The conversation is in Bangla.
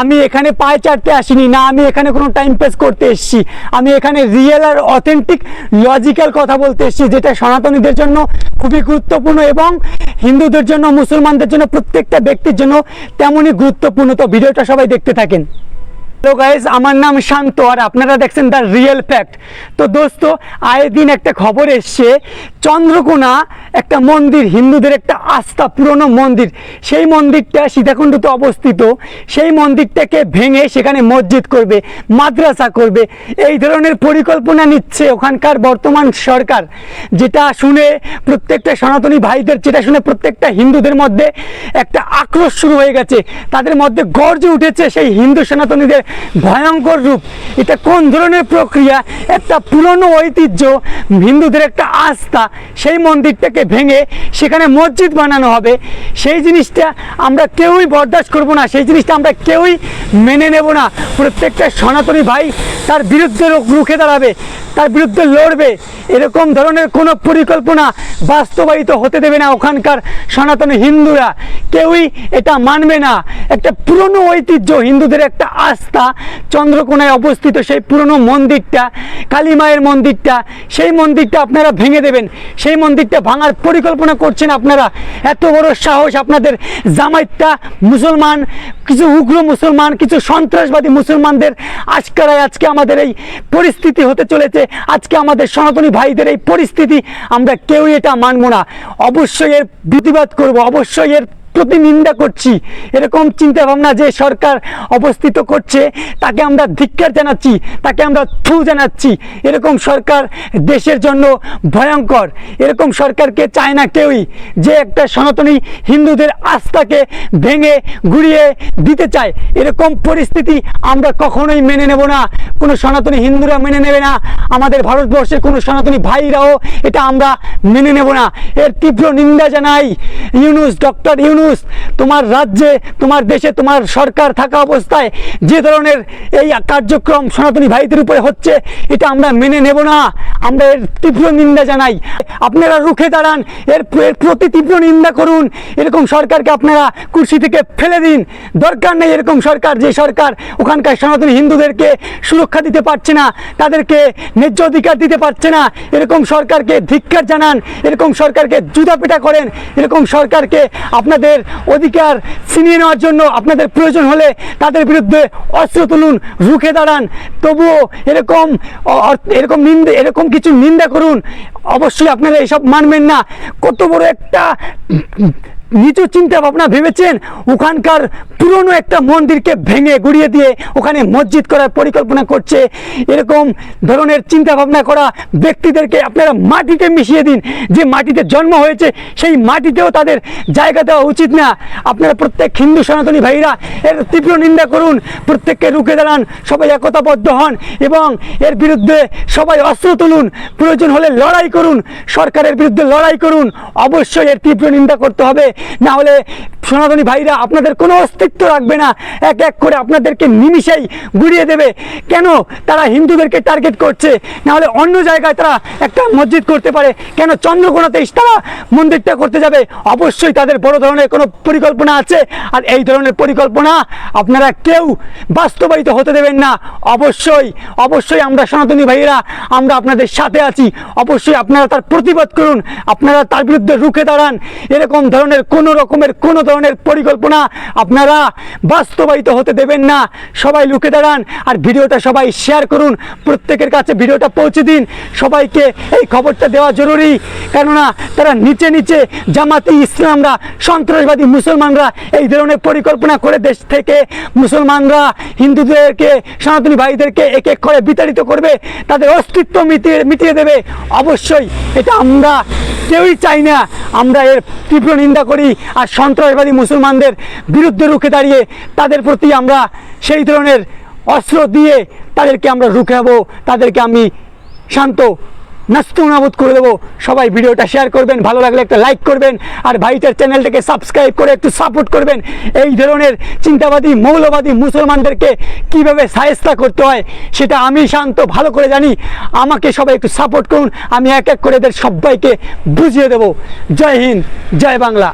আমি এখানে পায়ে চাটতে আসিনি, না আমি এখানে কোনো টাইম পেস করতে এসেছি। আমি এখানে রিয়েল আর অথেন্টিক লজিক্যাল কথা বলতে এসেছি, যেটা সনাতনীদের জন্য খুবই গুরুত্বপূর্ণ এবং হিন্দুদের জন্য, মুসলমানদের জন্য, প্রত্যেকটা ব্যক্তির জন্য তেমনই গুরুত্বপূর্ণ। তো ভিডিওটা সবাই দেখতে থাকেন। হ্যালো গাইজ আমার নাম শান্ত আর আপনারা দেখছেন দ্য রিয়েল ফ্যাক্ট তো দোস্ত আয়ের দিন একটা খবর এসছে, চন্দ্রকোনা একটা মন্দির, হিন্দুদের একটা আস্থা, পুরনো মন্দির। সেই মন্দিরটা সীতাকুণ্ডতে অবস্থিত। সেই মন্দিরটাকে ভেঙে সেখানে মসজিদ করবে, মাদ্রাসা করবে। এই ধরনের পরিকল্পনা নিচ্ছে ওখানকার বর্তমান সরকার। যেটা শুনে প্রত্যেকটা সনাতনী ভাইদের, যেটা শুনে প্রত্যেকটা হিন্দুদের মধ্যে একটা আক্রোশ শুরু হয়ে গেছে। তাদের মধ্যে গর্জে উঠেছে সেই হিন্দু সনাতনীদের ভয়ঙ্কর রূপ। এটা কোন ধরনের প্রক্রিয়া? একটা পুরনো ঐতিহ্য, হিন্দুদের একটা আস্থা, সেই মন্দিরটাকে ভেঙে সেখানে মসজিদ বানানো হবে। সেই জিনিসটা আমরা কেউই বরদাস্ত করব না, সেই জিনিসটা আমরা কেউই মেনে নেব না। প্রত্যেকটা সনাতনী ভাই তার বিরুদ্ধে রুখে দাঁড়াবে, তার বিরুদ্ধে লড়বে। এরকম ধরনের কোনো পরিকল্পনা বাস্তবায়িত হতে দেবে না ওখানকার সনাতনী হিন্দুরা। কেউই এটা মানবে না। একটা পুরনো ঐতিহ্য, হিন্দুদের একটা আস্থা। চন্দ্রকোনায় অবস্থিত সেই পুরনো মন্দিরটা কালী মায়ের মন্দিরটা, সেই মন্দিরটা আপনারা ভেঙে দেবেন। সেই মন্দিরটা ভাঙার পরিকল্পনা করছেন আপনারা। এত বড় সাহস আপনাদের। জামাইতটা মুসলমান, কিছু উগ্র মুসলমান, কিছু সন্ত্রাসবাদী মুসলমানদের আজকারায় আজকে আমাদের এই পরিস্থিতি হতে চলেছে। আজকে আমাদের সনাতনী ভাইদের এই পরিস্থিতি আমরা কেউই এটা মানবো না। অবশ্যই এর প্রতিবাদ করব, অবশ্যই এর প্রতি নিন্দা করছি। এরকম চিন্তা ভাবনা যে সরকার অবস্থিত করছে, তাকে আমরা ধিক্কার জানাচ্ছি, তাকে আমরা থু জানাচ্ছি। এরকম সরকার দেশের জন্য ভয়ঙ্কর। এরকম সরকারকে চায় না কেউই যে একটা সনাতনী হিন্দুদের আস্থাকে ভেঙে গুড়িয়ে দিতে চায়। এরকম পরিস্থিতি আমরা কখনোই মেনে নেব না। কোনো সনাতনী হিন্দুরা মেনে নেবে না। আমাদের ভারতবর্ষের কোনো সনাতনী ভাইরাও এটা আমরা মেনে নেব না। এর তীব্র নিন্দা জানাই। ইউনুস, ডক্টর ইউনুস, তোমার রাজ্যে, তোমার দেশে, তোমার সরকার থাকা অবস্থায় যে ধরনের এই কার্যক্রম সনাতনী ভাইদের উপরে হচ্ছে, এটা আমরা মেনে নেব না। আমরা এর তীব্র নিন্দা জানাই। আপনারা রুখে দাঁড়ান, এর প্রতি তীব্র নিন্দা করুন। এরকম সরকারকে আপনারা কুর্সি থেকে ফেলে দিন। দরকার নেই এরকম সরকার, যে সরকার ওখানকার সনাতনী হিন্দুদেরকে সুরক্ষা দিতে পারছে না, তাদেরকে ন্যায্য অধিকার দিতে পারছে না। এরকম সরকারকে ধিক্কার জানান, এরকম সরকারকে জুতাপেটা করেন, এরকম সরকারকে আপনাদের অধিকার ছিনিয়ে নেওয়ার জন্য আপনাদের প্রয়োজন হলে তাদের বিরুদ্ধে অস্ত্র তুলুন, রুখে দাঁড়ান। তবুও এরকম এরকম নিন্দে, এরকম কিছু নিন্দা করুন। অবশ্যই আপনারা এসব মানবেন না। কত বড় একটা নিচু চিন্তা ভাবনা ভেবেছেন, ওখানকার পুরনো একটা মন্দিরকে ভেঙে গুড়িয়ে দিয়ে ওখানে মসজিদ করার পরিকল্পনা করছে। এরকম ধরনের চিন্তা ভাবনা করা ব্যক্তিদেরকে আপনারা মাটিতে মিশিয়ে দিন। যে মাটিতে জন্ম হয়েছে, সেই মাটিতেও তাদের জায়গা দেওয়া উচিত না। আপনারা প্রত্যেক হিন্দু সনাতনী ভাইরা এর তীব্র নিন্দা করুন, প্রত্যেককে রুখে দাঁড়ান, সবাই একতাবদ্ধ হন এবং এর বিরুদ্ধে সবাই অস্ত্র তুলুন। প্রয়োজন হলে লড়াই করুন, সরকারের বিরুদ্ধে লড়াই করুন। অবশ্যই এর তীব্র নিন্দা করতে হবে। না হলে সনাতনী ভাইরা আপনাদের কোনো অস্তিত্ব রাখবে না। এক এক করে আপনাদেরকে নিমিশেই গুড়িয়ে দেবে। কেন? তারা হিন্দুদেরকে টার্গেট করছে। নাহলে অন্য জায়গায় তারা একটা মসজিদ করতে পারে। কেন চন্দ্রকোনাতে তারা মন্দিরটা করতে যাবে? অবশ্যই তাদের বড় ধরনের কোনো পরিকল্পনা আছে। আর এই ধরনের পরিকল্পনা আপনারা কেউ বাস্তবায়িত হতে দেবেন না। অবশ্যই অবশ্যই আমরা সনাতনী ভাইয়েরা, আমরা আপনাদের সাথে আছি। অবশ্যই আপনারা তার প্রতিবাদ করুন। আপনারা তার বিরুদ্ধে রুখে দাঁড়ান। এরকম ধরনের কোনো রকমের কোনো ধরনের পরিকল্পনা আপনারা বাস্তবায়িত হতে দেবেন না। সবাই লুকে দাঁড়ান আর ভিডিওটা সবাই শেয়ার করুন। প্রত্যেকের কাছে ভিডিওটা পৌঁছে দিন। সবাইকে এই খবরটা দেওয়া জরুরি। কেননা তারা নিচে নিচে জামাতি ইসলামরা, সন্ত্রাসবাদী মুসলমানরা এই ধরনের পরিকল্পনা করে দেশ থেকে মুসলমানরা, হিন্দুদেরকে, সনাতনী ভাইদেরকে এক এক করে বিতাড়িত করবে। তাদের অস্তিত্ব মিটিয়ে মিটিয়ে দেবে। অবশ্যই এটা আমরা কেউই চাই না। আমরা এর তীব্র নিন্দা করি আর সন্ত্রাসবাদী মুসলমানদের বিরুদ্ধে রুখে দাঁড়িয়ে তাদের প্রতি আমরা সেই ধরনের অস্ত্র দিয়ে তাদেরকে আমরা রুখাবো তাদেরকে আমি শান্ত নাস্ত নাবুদ করে দেবো। সবাই ভিডিওটা শেয়ার করবেন, ভালো লাগলে একটা লাইক করবেন, আর ভাইটার চ্যানেলটাকে সাবস্ক্রাইব করে একটু সাপোর্ট করবেন। এই ধরনের চিন্তাবাদী, মৌলবাদী মুসলমানদেরকে কীভাবে সাহেস্তা করতে হয়, সেটা আমি শান্ত, ভালো করে জানি। আমাকে সবাই একটু সাপোর্ট করুন, আমি এক এক করে এদের সবাইকে বুঝিয়ে দেবো। জয় হিন্দ, জয় বাংলা।